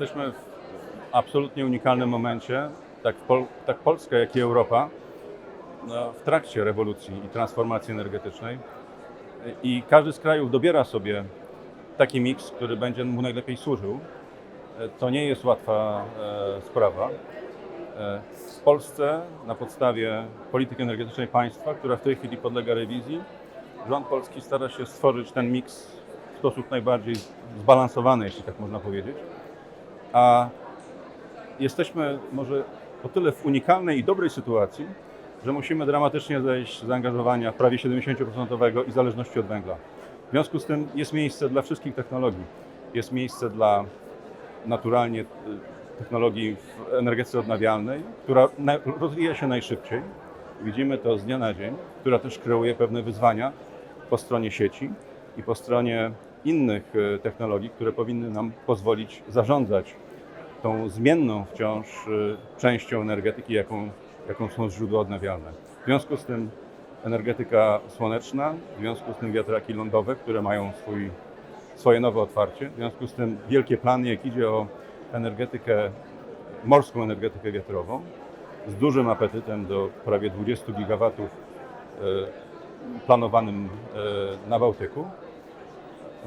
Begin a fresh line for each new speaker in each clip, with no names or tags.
Jesteśmy w absolutnie unikalnym momencie, tak, Pol- tak Polska, jak i Europa, no, w trakcie rewolucji i transformacji energetycznej. I każdy z krajów dobiera sobie taki miks, który będzie mu najlepiej służył. To nie jest łatwa e, sprawa. E, W Polsce na podstawie polityki energetycznej państwa, która w tej chwili podlega rewizji, rząd polski stara się stworzyć ten miks w sposób najbardziej zbalansowany, jeśli tak można powiedzieć. A jesteśmy może o tyle w unikalnej i dobrej sytuacji, że musimy dramatycznie zejść z zaangażowania prawie 70% i zależności od węgla. W związku z tym jest miejsce dla wszystkich technologii. Jest miejsce dla naturalnie y, technologii w energetyce odnawialnej, która rozwija się najszybciej. Widzimy to z dnia na dzień, która też kreuje pewne wyzwania po stronie sieci i po stronie innych y, technologii, które powinny nam pozwolić zarządzać tą zmienną wciąż y, częścią energetyki, jaką, jaką są źródła odnawialne. W związku z tym energetyka słoneczna, w związku z tym wiatraki lądowe, które mają swój, swoje nowe otwarcie, w związku z tym wielkie plany, jak idzie o energetykę, morską energetykę wiatrową, z dużym apetytem do prawie 20 gigawatów y, planowanym na Bałtyku.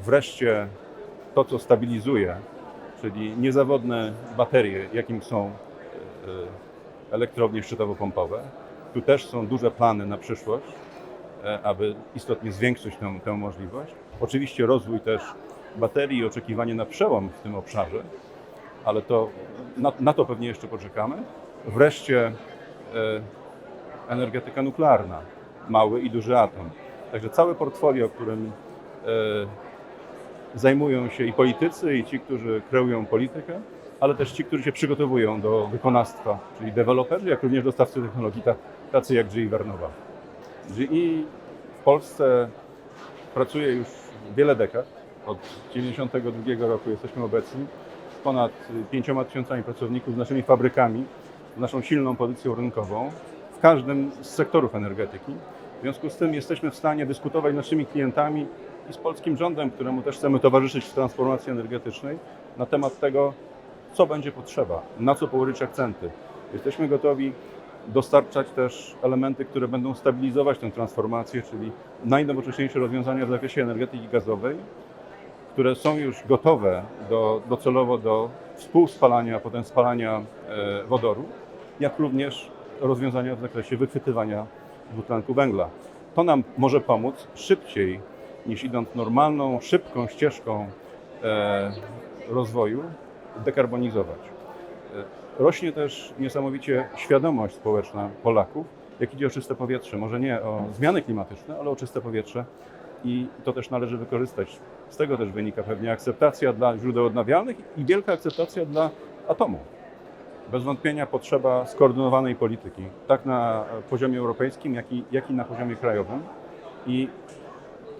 Wreszcie to, co stabilizuje czyli niezawodne baterie, jakim są e, elektrownie szczytowo-pompowe. Tu też są duże plany na przyszłość, e, aby istotnie zwiększyć tę, tę możliwość. Oczywiście rozwój też baterii i oczekiwanie na przełom w tym obszarze, ale to, na, na to pewnie jeszcze poczekamy. Wreszcie e, energetyka nuklearna, mały i duży atom. Także całe portfolio, którym zajmują się i politycy, i ci, którzy kreują politykę, ale też ci, którzy się przygotowują do wykonawstwa, czyli deweloperzy, jak również dostawcy technologii, ta- tacy jak GE Vernowa. GE w Polsce pracuje już wiele dekad. Od 1992 roku jesteśmy obecni z ponad 5 tysiącami pracowników, z naszymi fabrykami, z naszą silną pozycją rynkową w każdym z sektorów energetyki. W związku z tym jesteśmy w stanie dyskutować z naszymi klientami i z polskim rządem, któremu też chcemy towarzyszyć w transformacji energetycznej, na temat tego, co będzie potrzeba, na co położyć akcenty. Jesteśmy gotowi dostarczać też elementy, które będą stabilizować tę transformację, czyli najnowocześniejsze rozwiązania w zakresie energetyki gazowej, które są już gotowe do, docelowo do współspalania, a potem spalania e, wodoru, jak również rozwiązania w zakresie wychwytywania dwutlenku węgla. To nam może pomóc szybciej niż idąc normalną, szybką ścieżką e, rozwoju, dekarbonizować. E, rośnie też niesamowicie świadomość społeczna Polaków, jak idzie o czyste powietrze. Może nie o zmiany klimatyczne, ale o czyste powietrze i to też należy wykorzystać. Z tego też wynika pewnie akceptacja dla źródeł odnawialnych i wielka akceptacja dla atomu. Bez wątpienia potrzeba skoordynowanej polityki, tak na poziomie europejskim, jak i, jak i na poziomie krajowym. I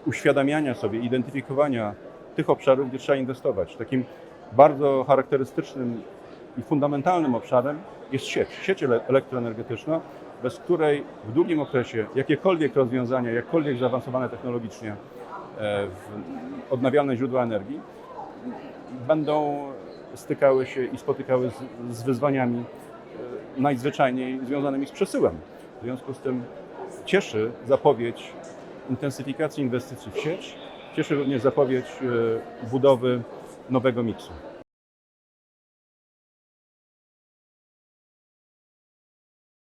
uświadamiania sobie, identyfikowania tych obszarów, gdzie trzeba inwestować. Takim bardzo charakterystycznym i fundamentalnym obszarem jest sieć, sieć ele- elektroenergetyczna, bez której w długim okresie jakiekolwiek rozwiązania, jakkolwiek zaawansowane technologicznie e, w odnawialne źródła energii będą stykały się i spotykały z, z wyzwaniami e, najzwyczajniej związanymi z przesyłem. W związku z tym cieszy zapowiedź intensyfikacji inwestycji w sieć, cieszy również zapowiedź e, budowy nowego miksu.